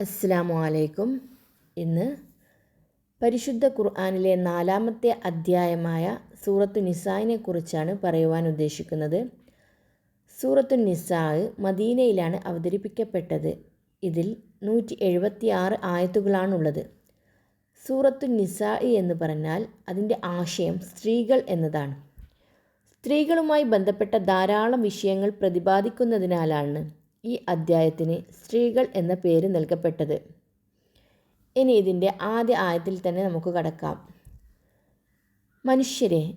അസ്സാമു അലൈക്കും. ഇന്ന് പരിശുദ്ധ ഖുർആാനിലെ നാലാമത്തെ അധ്യായമായ സൂറത്തു നിസായിനെ കുറിച്ചാണ് പറയുവാൻ ഉദ്ദേശിക്കുന്നത്. സൂറത്തു നിസാ മദീനയിലാണ് അവതരിപ്പിക്കപ്പെട്ടത്. ഇതിൽ നൂറ്റി എഴുപത്തി ആറ് ആയത്തുകളാണുള്ളത്. സൂറത്തു നിസാഇ എന്ന് പറഞ്ഞാൽ അതിന്റെ ആശയം സ്ത്രീകൾ എന്നതാണ്. സ്ത്രീകളുമായി ബന്ധപ്പെട്ട ധാരാളം വിഷയങ്ങൾ പ്രതിപാദിക്കുന്നതിനാലാണ് ഈ അദ്ധ്യായത്തിന് സ്ത്രീകൾ എന്ന പേര് നൽകപ്പെട്ടത്. ഇനി ഇതിന്റെ ആദ്യ ആയത്തിൽ തന്നെ നമുക്ക് കടക്കാം. മനുഷ്യരെ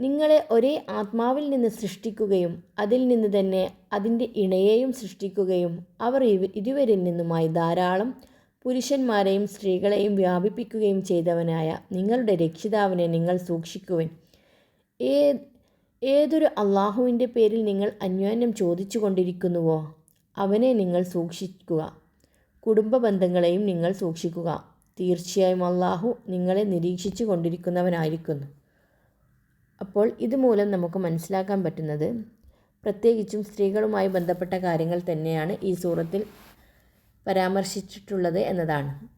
നിങ്ങളെ ഒരേ ആത്മാവിൽ നിന്ന് സൃഷ്ടിക്കുകയും അതിൽ നിന്ന് തന്നെ അതിന്റെ ഇണയെയും സൃഷ്ടിക്കുകയും അവർ ഇരുവരിൽ നിന്നുമായി ധാരാളം പുരുഷന്മാരെയും സ്ത്രീകളെയും വ്യാപിപ്പിക്കുകയും ചെയ്തവനായ നിങ്ങളുടെ രക്ഷിതാവിനെ നിങ്ങൾ സൂക്ഷിക്കുവിൻ. ഏ ഏതൊരു അള്ളാഹുവിന്റെ പേരിൽ നിങ്ങൾ അന്യോന്യം ചോദിച്ചു കൊണ്ടിരിക്കുന്നുവോ അവനെ നിങ്ങൾ സൂക്ഷിക്കുക. കുടുംബ ബന്ധങ്ങളെയും നിങ്ങൾ സൂക്ഷിക്കുക. തീർച്ചയായും അള്ളാഹു നിങ്ങളെ നിരീക്ഷിച്ചു കൊണ്ടിരിക്കുന്നവനായിരിക്കുന്നു. അപ്പോൾ ഇതുമൂലം നമുക്ക് മനസ്സിലാക്കാൻ പറ്റുന്നത് പ്രത്യേകിച്ചും സ്ത്രീകളുമായി ബന്ധപ്പെട്ട കാര്യങ്ങൾ തന്നെയാണ് ഈ സൂറത്തിൽ പരാമർശിച്ചിട്ടുള്ളത് എന്നതാണ്.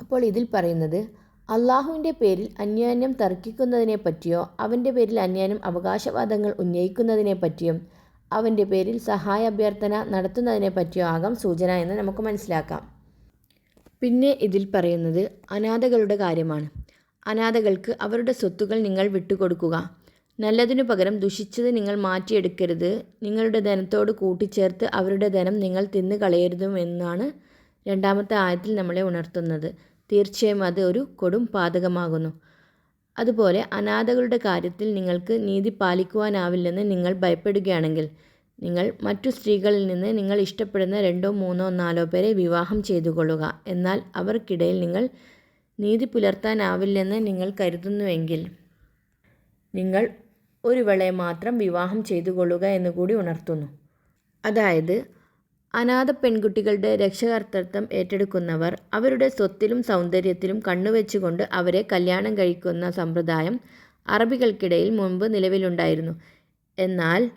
അപ്പോൾ ഇതിൽ പറയുന്നത് അള്ളാഹുവിന്റെ പേരിൽ അന്യോന്യം തർക്കിക്കുന്നതിനെ പറ്റിയോ അവന്റെ പേരിൽ അന്യോന്യം അവകാശവാദങ്ങൾ ഉന്നയിക്കുന്നതിനെ പറ്റിയും അവന്റെ പേരിൽ സഹായ അഭ്യർത്ഥന നടത്തുന്നതിനെ പറ്റിയോ ആകാം സൂചന എന്ന് നമുക്ക് മനസ്സിലാക്കാം. പിന്നെ ഇതിൽ പറയുന്നത് അനാഥകളുടെ കാര്യമാണ്. അനാഥകൾക്ക് അവരുടെ സ്വത്തുകൾ നിങ്ങൾ വിട്ടുകൊടുക്കുക. നല്ലതിനു പകരം ദുഷിച്ചത് നിങ്ങൾ മാറ്റിയെടുക്കരുത്. നിങ്ങളുടെ ധനത്തോട് കൂട്ടിച്ചേർത്ത് അവരുടെ ധനം നിങ്ങൾ തിന്നു കളയരുതുമെന്നാണ് രണ്ടാമത്തെ ആയത്തിൽ നമ്മളെ ഉണർത്തുന്നത്. തീർച്ചയായും അത് ഒരു കൊടും പാതകമാകുന്നു. അതുപോലെ അനാഥകളുടെ കാര്യത്തിൽ നിങ്ങൾക്ക് നീതി പാലിക്കുവാനാവില്ലെന്ന് നിങ്ങൾ ഭയപ്പെടുകയാണെങ്കിൽ നിങ്ങൾ മറ്റു സ്ത്രീകളിൽ നിന്ന് നിങ്ങൾ ഇഷ്ടപ്പെടുന്ന രണ്ടോ മൂന്നോ നാലോ പേരെ വിവാഹം ചെയ്തു കൊള്ളുക എന്നാൽ അവർക്കിടയിൽ നിങ്ങൾ നീതി പുലർത്താനാവില്ലെന്ന് നിങ്ങൾ കരുതുന്നുവെങ്കിൽ നിങ്ങൾ ഒരുവളെ മാത്രം വിവാഹം ചെയ്തു കൊള്ളുക എന്നുകൂടി ഉണർത്തുന്നു. അതായത് അനാഥ പെൺകുട്ടികളുടെ രക്ഷകർത്തൃത്വം ഏറ്റെടുക്കുന്നവർ അവരുടെ സ്വത്തിലും സൗന്ദര്യത്തിലും കണ്ണുവെച്ചുകൊണ്ട് അവരെ കല്യാണം കഴിക്കുന്ന സമ്പ്രദായം അറബികൾക്കിടയിൽ മുൻപ് നിലവിലുണ്ടായിരുന്നു. എന്നാൽ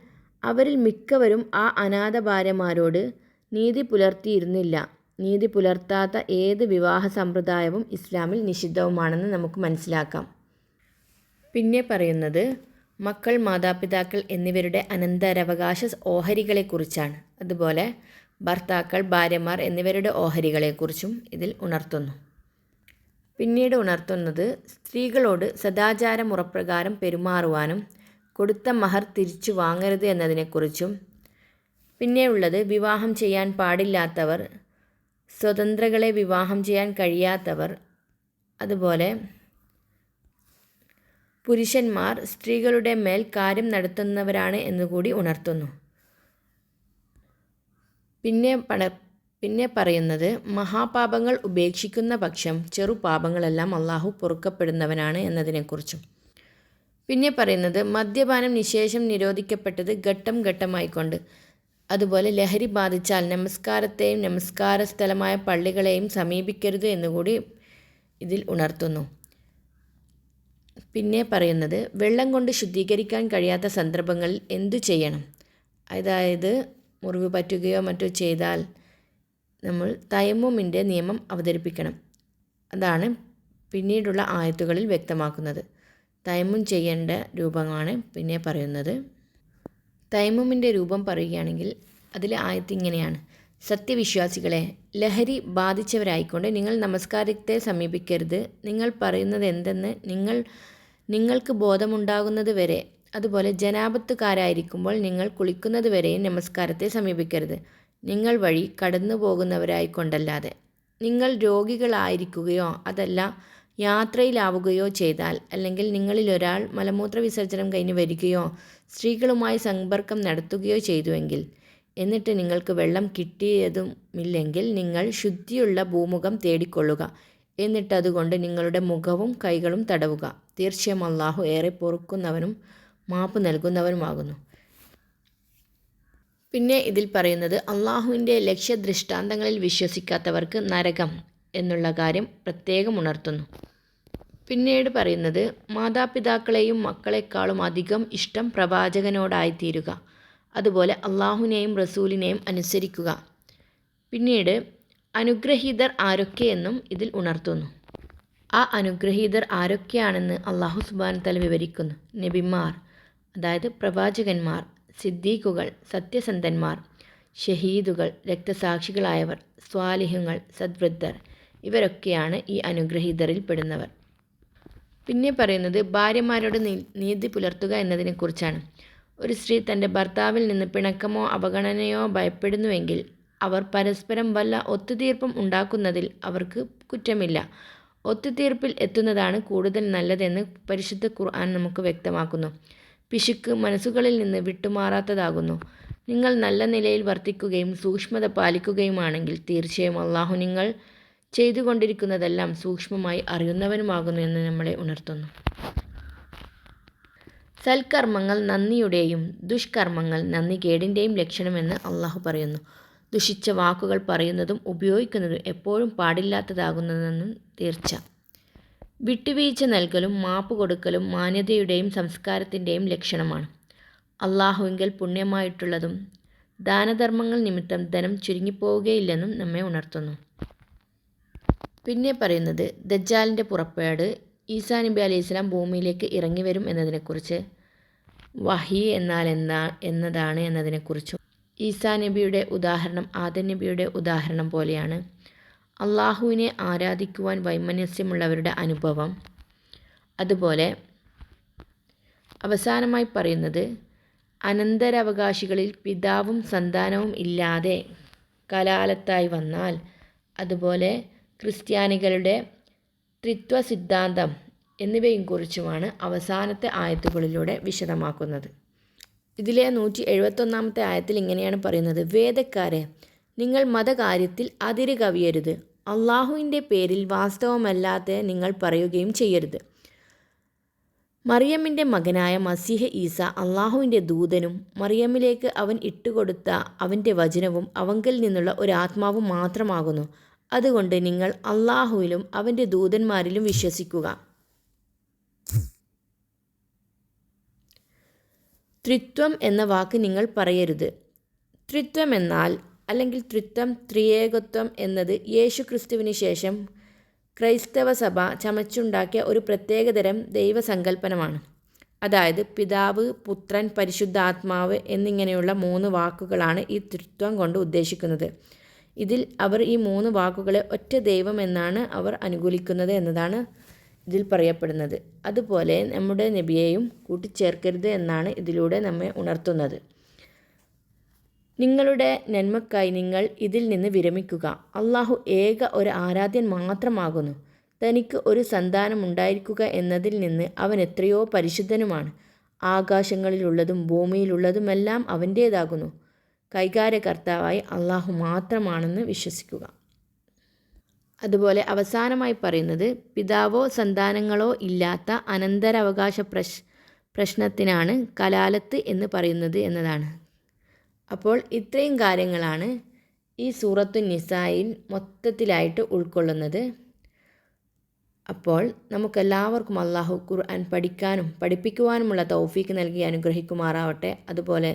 അവരിൽ മിക്കവരും ആ അനാഥ ഭാര്യമാരോട് നീതി പുലർത്തിയിരുന്നില്ല. നീതി പുലർത്താത്ത ഏത് വിവാഹ സമ്പ്രദായവും ഇസ്ലാമിൽ നിഷിദ്ധവുമാണെന്ന് നമുക്ക് മനസ്സിലാക്കാം. പിന്നെ പറയുന്നത് മക്കൾ മാതാപിതാക്കൾ എന്നിവരുടെ അനന്തരാവകാശ ഓഹരികളെക്കുറിച്ചാണ്. അതുപോലെ ഭർത്താക്കൾ ഭാര്യമാർ എന്നിവരുടെ ഓഹരികളെക്കുറിച്ചും ഇതിൽ ഉണർത്തുന്നു. പിന്നീട് ഉണർത്തുന്നത് സ്ത്രീകളോട് സദാചാരമുറപ്രകാരം പെരുമാറുവാനും കൊടുത്ത മഹർ തിരിച്ചു വാങ്ങരുത് എന്നതിനെക്കുറിച്ചും പിന്നെയുള്ളത് വിവാഹം ചെയ്യാൻ പാടില്ലാത്തവർ സ്വതന്ത്രകളെ വിവാഹം ചെയ്യാൻ കഴിയാത്തവർ അതുപോലെ പുരുഷന്മാർ സ്ത്രീകളുടെ മേൽ കാര്യം നടത്തുന്നവരാണ് എന്നുകൂടി ഉണർത്തുന്നു. പിന്നെ പണ പിന്നെ പറയുന്നത് മഹാപാപങ്ങൾ ഉപേക്ഷിക്കുന്ന പക്ഷം ചെറുപാപങ്ങളെല്ലാം അള്ളാഹു പൊറുക്കപ്പെടുന്നവനാണ് എന്നതിനെക്കുറിച്ചും. പിന്നെ പറയുന്നത് മദ്യപാനം നിശേഷം നിരോധിക്കപ്പെട്ടത് ഘട്ടം ഘട്ടമായിക്കൊണ്ട്. അതുപോലെ ലഹരി ബാധിച്ചാൽ നമസ്കാരത്തെയും നമസ്കാര സ്ഥലമായ പള്ളികളെയും സമീപിക്കരുത് എന്നുകൂടി ഇതിൽ ഉണർത്തുന്നു. പിന്നെ പറയുന്നത് വെള്ളം കൊണ്ട് ശുദ്ധീകരിക്കാൻ കഴിയാത്ത സന്ദർഭങ്ങളിൽ എന്തു ചെയ്യണം? അതായത് മുറിവ് പറ്റുകയോ മറ്റോ ചെയ്താൽ നമ്മൾ തയമ്മുമിന്റെ നിയമം അവതരിപ്പിക്കണം. അതാണ് പിന്നീടുള്ള ആയത്തുകളിൽ വ്യക്തമാക്കുന്നത്. തയമ്മും ചെയ്യേണ്ട രൂപമാണ് പിന്നെ പറയുന്നത്. തൈമുമിന്റെ രൂപം പറയുകയാണെങ്കിൽ അതിലെ ആയത്ത് ഇങ്ങനെയാണ്. സത്യവിശ്വാസികളെ ലഹരി ബാധിച്ചവരായിക്കൊണ്ട് നിങ്ങൾ നമസ്കാരത്തെ സമീപിക്കരുത്. നിങ്ങൾ പറയുന്നത് എന്തെന്ന് നിങ്ങൾ നിങ്ങൾക്ക് ബോധമുണ്ടാകുന്നത് വരെ അതുപോലെ ജനാപത്തുകാരായിരിക്കുമ്പോൾ നിങ്ങൾ കുളിക്കുന്നത് വരെയും നമസ്കാരത്തെ സമീപിക്കരുത്. നിങ്ങൾ വഴി കടന്നു പോകുന്നവരായിക്കൊണ്ടല്ലാതെ നിങ്ങൾ രോഗികളായിരിക്കുകയോ അതല്ല യാത്രയിലാവുകയോ ചെയ്താൽ അല്ലെങ്കിൽ നിങ്ങളിൽ ഒരാൾ മലമൂത്ര വിസർജനം കഴിഞ്ഞ് വരികയോ സ്ത്രീകളുമായി സമ്പർക്കം നടത്തുകയോ ചെയ്തുവെങ്കിൽ എന്നിട്ട് നിങ്ങൾക്ക് വെള്ളം കിട്ടിയതുമില്ലെങ്കിൽ നിങ്ങൾ ശുദ്ധിയുള്ള ഭൂമുഖം തേടിക്കൊള്ളുക. എന്നിട്ട് അതുകൊണ്ട് നിങ്ങളുടെ മുഖവും കൈകളും തടവുക. തീർച്ചയായും അള്ളാഹു ഏറെ പൊറുക്കുന്നവനും മാപ്പ് നൽകുന്നവനുമാകുന്നു പിന്നെ ഇതിൽ പറയുന്നത് അള്ളാഹുവിന്റെ ലക്ഷ്യദൃഷ്ടാന്തങ്ങളിൽ വിശ്വസിക്കാത്തവർക്ക് നരകം എന്നുള്ള കാര്യം പ്രത്യേകം ഉണർത്തുന്നു. പിന്നീട് പറയുന്നത് മാതാപിതാക്കളെയും മക്കളെക്കാളും അധികം ഇഷ്ടം പ്രവാചകനോടായിത്തീരുക. അതുപോലെ അള്ളാഹുവിനെയും റസൂലിനെയും അനുസരിക്കുക. പിന്നീട് അനുഗ്രഹീതർ ആരൊക്കെയെന്നും ഇതിൽ ഉണർത്തുന്നു. ആ അനുഗ്രഹീതർ ആരൊക്കെയാണെന്ന് അള്ളാഹു സുബാൻ തല വിവരിക്കുന്നു. നബിമാർ അതായത് പ്രവാചകന്മാർ സിദ്ദീഖുകൾ സത്യസന്ധന്മാർ ഷഹീദുകൾ രക്തസാക്ഷികളായവർ സ്വാലിഹ്യങ്ങൾ സദ്വൃദ്ധർ ഇവരൊക്കെയാണ് ഈ അനുഗ്രഹീതരിൽ പെടുന്നവർ. പിന്നെ പറയുന്നത് ഭാര്യമാരോട് നീതി പുലർത്തുക എന്നതിനെക്കുറിച്ചാണ് ഒരു സ്ത്രീ തന്റെ ഭർത്താവിൽ നിന്ന് പിണക്കമോ അവഗണനയോ ഭയപ്പെടുന്നുവെങ്കിൽ അവർ പരസ്പരം വല്ല ഒത്തുതീർപ്പും ഉണ്ടാക്കുന്നതിൽ അവർക്ക് കുറ്റമില്ല. ഒത്തുതീർപ്പിൽ എത്തുന്നതാണ് കൂടുതൽ നല്ലതെന്ന് പരിശുദ്ധ ഖുർആൻ നമുക്ക് വ്യക്തമാക്കുന്നു. പിശുക്ക് മനസ്സുകളിൽ നിന്ന് വിട്ടുമാറാത്തതാകുന്നു. നിങ്ങൾ നല്ല നിലയിൽ വർത്തിക്കുകയും സൂക്ഷ്മത പാലിക്കുകയുമാണെങ്കിൽ തീർച്ചയായും അള്ളാഹു നിങ്ങൾ ചെയ്തുകൊണ്ടിരിക്കുന്നതെല്ലാം സൂക്ഷ്മമായി അറിയുന്നവനുമാകുന്നു എന്ന് നമ്മളെ ഉണർത്തുന്നു. സൽക്കർമ്മങ്ങൾ നന്ദിയുടെയും ദുഷ്കർമ്മങ്ങൾ നന്ദി കേടിന്റെയും ലക്ഷണമെന്ന് അള്ളാഹു പറയുന്നു. ദുഷിച്ച വാക്കുകൾ പറയുന്നതും ഉപയോഗിക്കുന്നതും എപ്പോഴും പാടില്ലാത്തതാകുന്നതെന്നും തീർച്ച. വിട്ടുവീഴ്ച നൽകലും മാപ്പ് കൊടുക്കലും മാന്യതയുടെയും സംസ്കാരത്തിന്റെയും ലക്ഷണമാണ്. അള്ളാഹുവിങ്കൽ പുണ്യമായിട്ടുള്ളതും ദാനധർമ്മങ്ങൾ നിമിത്തം ധനം ചുരുങ്ങിപ്പോവുകയില്ലെന്നും നമ്മെ ഉണർത്തുന്നു. പിന്നെ പറയുന്നത് ദജ്ജാലിന്റെ പുറപ്പാട് ഈസാ നബി അലൈഹി സ്വലാം ഭൂമിയിലേക്ക് ഇറങ്ങി വരും എന്നതിനെക്കുറിച്ച്. വഹി എന്നാൽ എന്താ എന്നതാണ് എന്നതിനെക്കുറിച്ചും. ഈസാ നബിയുടെ ഉദാഹരണം ആദൻ നബിയുടെ ഉദാഹരണം പോലെയാണ്. അള്ളാഹുവിനെ ആരാധിക്കുവാൻ വൈമനസ്യമുള്ളവരുടെ അനുഭവം. അതുപോലെ അവസാനമായി പറയുന്നത് അനന്തരവകാശികളിൽ പിതാവും സന്താനവും ഇല്ലാതെ കലാലത്തായി വന്നാൽ അതുപോലെ ക്രിസ്ത്യാനികളുടെ ത്രിത്വ സിദ്ധാന്തം എന്നിവയും കുറിച്ചുമാണ് അവസാനത്തെ ആയത്തുകളിലൂടെ വിശദമാക്കുന്നത്. ഇതിലെ നൂറ്റി എഴുപത്തൊന്നാമത്തെ ആയത്തിൽ ഇങ്ങനെയാണ് പറയുന്നത് വേദക്കാരെ നിങ്ങൾ മതകാര്യത്തിൽ അതിര് കവിയരുത് അള്ളാഹുവിന്റെ പേരിൽ വാസ്തവമല്ലാത്ത നിങ്ങൾ പറയുകയും ചെയ്യരുത്. മറിയമ്മിന്റെ മകനായ മസീഹ് ഈസ അള്ളാഹുവിന്റെ ദൂതനും മറിയമ്മിലേക്ക് അവൻ ഇട്ടുകൊടുത്ത അവന്റെ വചനവും അവങ്കിൽ നിന്നുള്ള ഒരു ആത്മാവും മാത്രമാകുന്നു. അതുകൊണ്ട് നിങ്ങൾ അള്ളാഹുവിലും അവന്റെ ദൂതന്മാരിലും വിശ്വസിക്കുക. ത്രിത്വം എന്ന വാക്ക് നിങ്ങൾ പറയരുത്. ത്രിത്വം എന്നാൽ അല്ലെങ്കിൽ ത്രിത്വം ത്രിയേകത്വം എന്നത് യേശു ക്രിസ്തുവിന് ശേഷം ക്രൈസ്തവ സഭ ചമച്ചുണ്ടാക്കിയ ഒരു പ്രത്യേകതരം ദൈവസങ്കല്പനമാണ്. അതായത് പിതാവ് പുത്രൻ പരിശുദ്ധാത്മാവ് എന്നിങ്ങനെയുള്ള മൂന്ന് വാക്കുകളാണ് ഈ ത്രിത്വം കൊണ്ട് ഉദ്ദേശിക്കുന്നത്. ഇതിൽ അവർ ഈ മൂന്ന് വാക്കുകളെ ഒറ്റ ദൈവം എന്നാണ് അവർ അനുകൂലിക്കുന്നത് എന്നതാണ് ഇതിൽ പറയപ്പെടുന്നത്. അതുപോലെ നമ്മുടെ നബിയെയും കൂട്ടിച്ചേർക്കരുത് എന്നാണ് ഇതിലൂടെ നമ്മെ ഉണർത്തുന്നത്. നിങ്ങളുടെ നന്മക്കായി നിങ്ങൾ ഇതിൽ നിന്ന് വിരമിക്കുക. അള്ളാഹു ഏക ഒരു ആരാധ്യൻ മാത്രമാകുന്നു. തനിക്ക് ഒരു സന്താനം ഉണ്ടായിരിക്കുക എന്നതിൽ നിന്ന് അവൻ എത്രയോ പരിശുദ്ധനുമാണ്. ആകാശങ്ങളിലുള്ളതും ഭൂമിയിലുള്ളതുമെല്ലാം അവന്റേതാകുന്നു. കൈകാര്യകർത്താവായി അള്ളാഹു മാത്രമാണെന്ന് വിശ്വസിക്കുക. അതുപോലെ അവസാനമായി പറയുന്നത് പിതാവോ സന്താനങ്ങളോ ഇല്ലാത്ത അനന്തരാവകാശ പ്രശ് പ്രശ്നത്തിനാണ് കലാലത്ത് എന്ന് പറയുന്നത് എന്നതാണ്. അപ്പോൾ ഇത്രയും കാര്യങ്ങളാണ് ഈ സൂറത്തു നിസായിൽ മൊത്തത്തിലായിട്ട് ഉൾക്കൊള്ളുന്നത്. അപ്പോൾ നമുക്കെല്ലാവർക്കും അള്ളാഹു ഖുർആൻ പഠിക്കാനും പഠിപ്പിക്കുവാനുമുള്ള തൗഫീക്ക് നൽകി അനുഗ്രഹിക്കുമാറാവട്ടെ. അതുപോലെ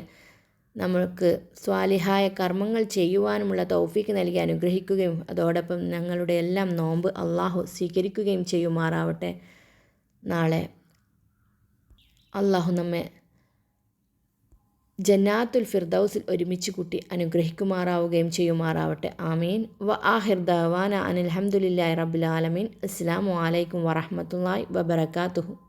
നമുക്ക് സ്വാലിഹായ കർമ്മങ്ങൾ ചെയ്യുവാനുമുള്ള തൗഫീക്ക് നൽകി അനുഗ്രഹിക്കുകയും അതോടൊപ്പം ഞങ്ങളുടെ എല്ലാം നോമ്പ് അള്ളാഹു സ്വീകരിക്കുകയും ചെയ്യുമാറാവട്ടെ. നാളെ അള്ളാഹു നമ്മെ ജന്നാത്തുൽ ഫിർദൌസിൽ ഒരുമിച്ച് കൂട്ടി അനുഗ്രഹിക്കുമാറാവുകയും ചെയ്യുമാറാവട്ടെ. ആമീൻ. വ ആഹിർ ദവാന അനിൽഹമുല്ലാ റബുലാലമീൻ അസ്സാം വലൈക്കും വറഹമത്തല്ലാ വബർക്കാത്തുഹു